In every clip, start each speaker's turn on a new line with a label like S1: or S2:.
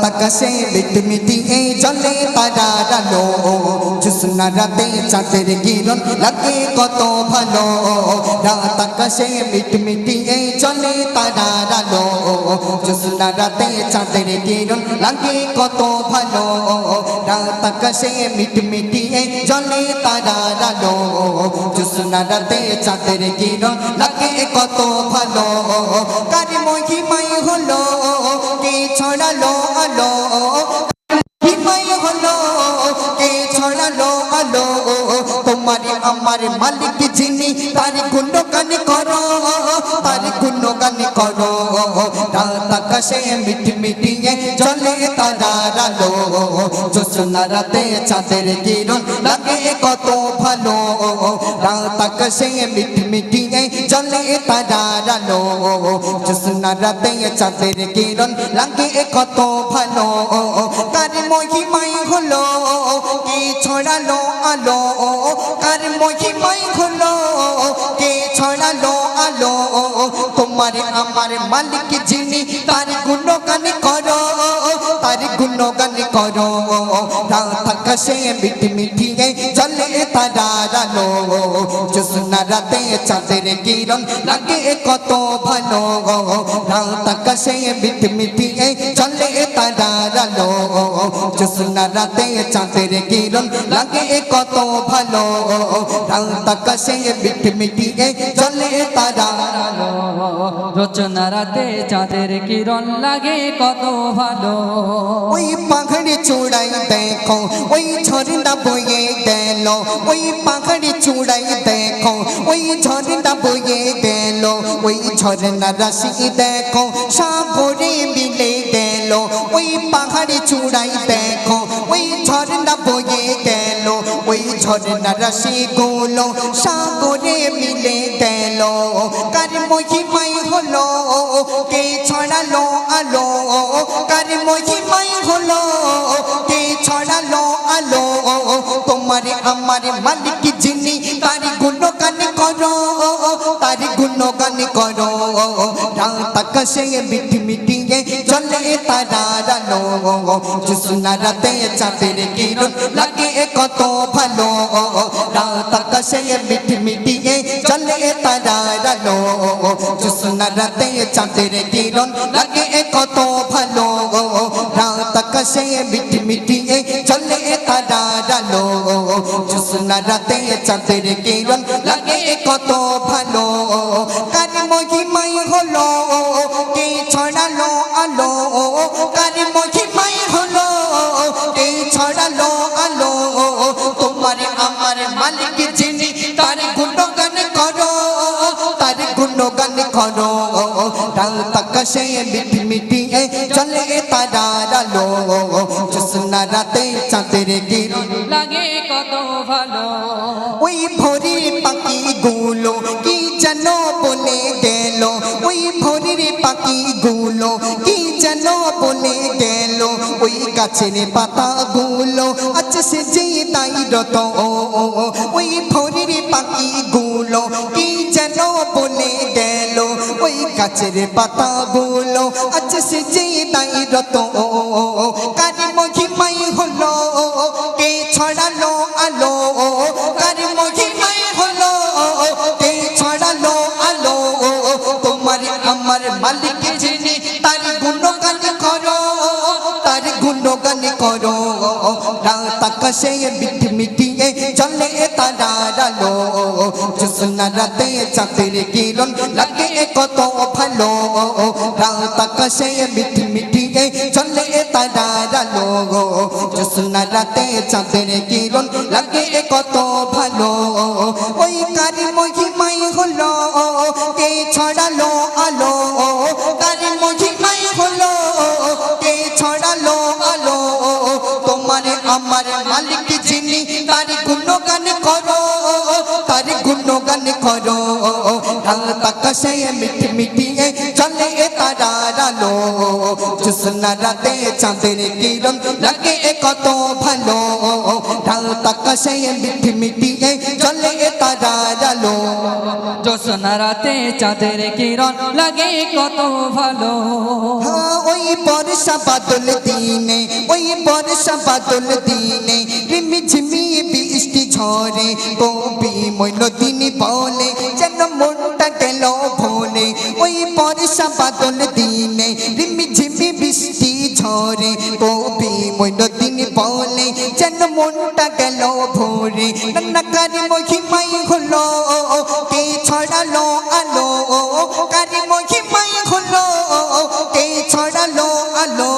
S1: আকাশে মিট মিটিয়ে জলে তারার আলো জুসনা রাতে চাঁদের কিরণ লাগে কত ভালো রাত আকাশে মিট মিটিয়ে জলে তারার আলো জুসনা রাতে চাঁদের কিরণ লাগে কত ভালো রাত আকাশে মিট মিটিয়ে জলে তারার আলো জুসনা রাতে চাঁদের কিরণ লাগে কত ভালো কার মহিমাই হলো কে ছড়ালো আলো হিমাই হলো, কে ছড়ালো আলো, তোমার আমার মালিক যিনি, তার গুণগান করো, তার গুণগান করো। রাত আকাশে মিট মিটিয়ে চলে তারার আলো জোসনা রাতে চাঁদের কিরণ লাগে কত ভালো রাত আকাশে মিট মিটিয়ে চলে তারার আলো জোসনা রাতে চাঁদের কিরণ লাগে কত ভালো কার মহিমাই হলো কে ছড়ালো আলো কার মহিমাই হলো তোমার আমার মালিক যিনি তার গুণগান করো তার গুণগান করো রাত আকাশে মিট মিটিয়ে চলে তারার আলো জোসনা রাতে চাঁদের কিরণ লাগে কত ভালো রাত আকাশে মিট মিটিয়ে চলে তারার আলো জোসনা রাতে চাঁদের কিরণ লাগে কত ভালো। রাত আকাশে মিট মিটিয়ে চলে আলো
S2: রচনা রাতে চাঁদের কিরণ লাগে কত ভালো।
S1: ওই পাহাড়ি চূড়াই দেখো ওই ঝর্ণা বয়ে গেল। ওই পাহাড়ি চূড়াই দেখো ওই ঝর্ণা বয়ে গেল। ওই ঝর্ণা রাশি দেখো সাগরে মিলে গেল। ওই পাহাড়ি চূড়াই দেখো, ওই ঝর্ণা বয়ে গেল। ওই ঝর্ণা রাশি গুলো সাগরে মিলে গেল। কার মহিমাই হলো, কে ছড়ালো আলো? কার মহিমাই হলো, কে ছড়ালো আলো? তোমার আমার মালিক যিনি, তার গুণগান করো, তার গুণগান করো। রাত আকাশে মিটি মিটিয়ে চলে তারার আলো জুসনা রাতে চাঁদের কিরণ লাগে কত ভালো রাত আকাশে মিটি মিটিয়ে চলে তারার আলো জুসনা রাতে চাঁদের কিরণ লাগে কত ভালো রাত আকাশে মিটি মিটিয়ে চলে তারার জুসনা রাতে চাঁদের কিরণ লাগে কত ভালো। কার মহিমাই হলো, কে ছড়ালো আলো? কার মহিমাই হলো, কে ছড়ালো আলো? তোমার আমার মালিক যিনি, তার গুণগান করো, তার গুণগান করো। রাত আকাশে মিটি মিটিয়ে চলে তারার আলো। রাতে চাঁদের কিরণ।
S2: লাগে কত ভালো।
S1: ওই ভোরের পাখি গুলো কি যেন বলে গেল? ওই ভোরের পাখি গুলো কি যেন বলে গেল? ওই গাছের পাতা গুলো আচ্ছা সে যে তাই রত ওই ভোরের পাখি গুলো কি যেন বলে গেল? ওই গাছের পাতা গুলো আচ্ছা সে যে তাই রত তোমার আমার মালিক যিনি তার গুণগান করো তার গুণগান করো। রাত আকাশে মিট মিটিয়ে চলে তারার আলো জোসনা রাতে চাঁদের কিরণ লাগে কত ভালো। রাত আকাশে মিট মিটিয়ে চলে তারার আলো জোসনা রাতে চাঁদের কিরণ লাগে কত ভালো। ওই কারি মহিমাই হলো, কে ছড়ালো আলো? তার গুণগান করো তার গুণগান করো। মিট মিটিয়ে চলে তারার আলো জোসনা রাতে চাঁদের কিরণ লাগে কত ভালো। মিট মিটিয়ে চলে তারার আলো
S2: জোসনা রাতে চাঁদের কিরণ লাগে কত ভালো।
S1: হ্যাঁ, ওই বর্ষা বাদল দিনে ওই বর্ষা বাদল দিনে ঝরে কবি মইন দিনে বলে, যেন মনটা গেল ভোলে। ওই বর্ষা বাদল দিনে রিমি ঝিমি বৃষ্টি ঝরে, কবি মইন দিনে বলে, যেন মনটা গেল ভোরে। নান্নাকারি মহিমাই হলো, কে ছড়ালো আলো, কারি মহিমাই হলো, কে ছড়ালো আলো।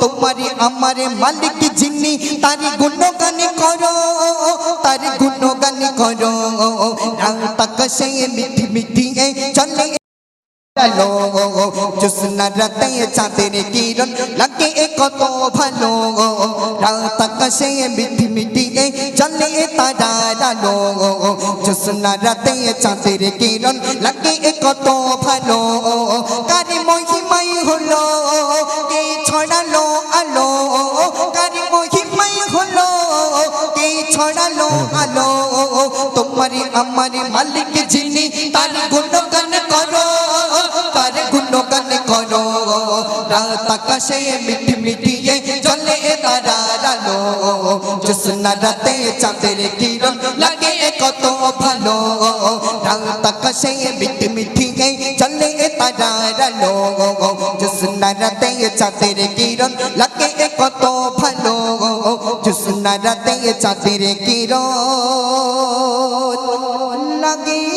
S1: তোমারে আমারে মালিক যিনি তারি গুণগান করো। গুণগান করো রাত আকাশে মিঠি মিঠি এ চলে আলো জোসনা রাতে চাঁদের কিরণ লাগে কত ভালো রাত আকাশে মিঠি মিঠি চলে তারার আলো জোসনা রাতে চাঁদের কিরণ লাগে কত ভালো কারি মহিমাই হলো ছড়ালো আলো তোমারে আমারে মালিক যিনি তার গুণগান করো তার গুণগান করো রাত আকাশে মিটি মিটিয়ে চলে তারার আলো জোসনা রাতে চাঁদের কিরণ লাগে কত ভালো রাত আকাশে মিটি মিটিয়ে চলে তারার আলো জোসনা রাতে চাঁদের কিরণ লাগে কত ভালো জোসনা রাতে চাঁদের কিরণ লাগে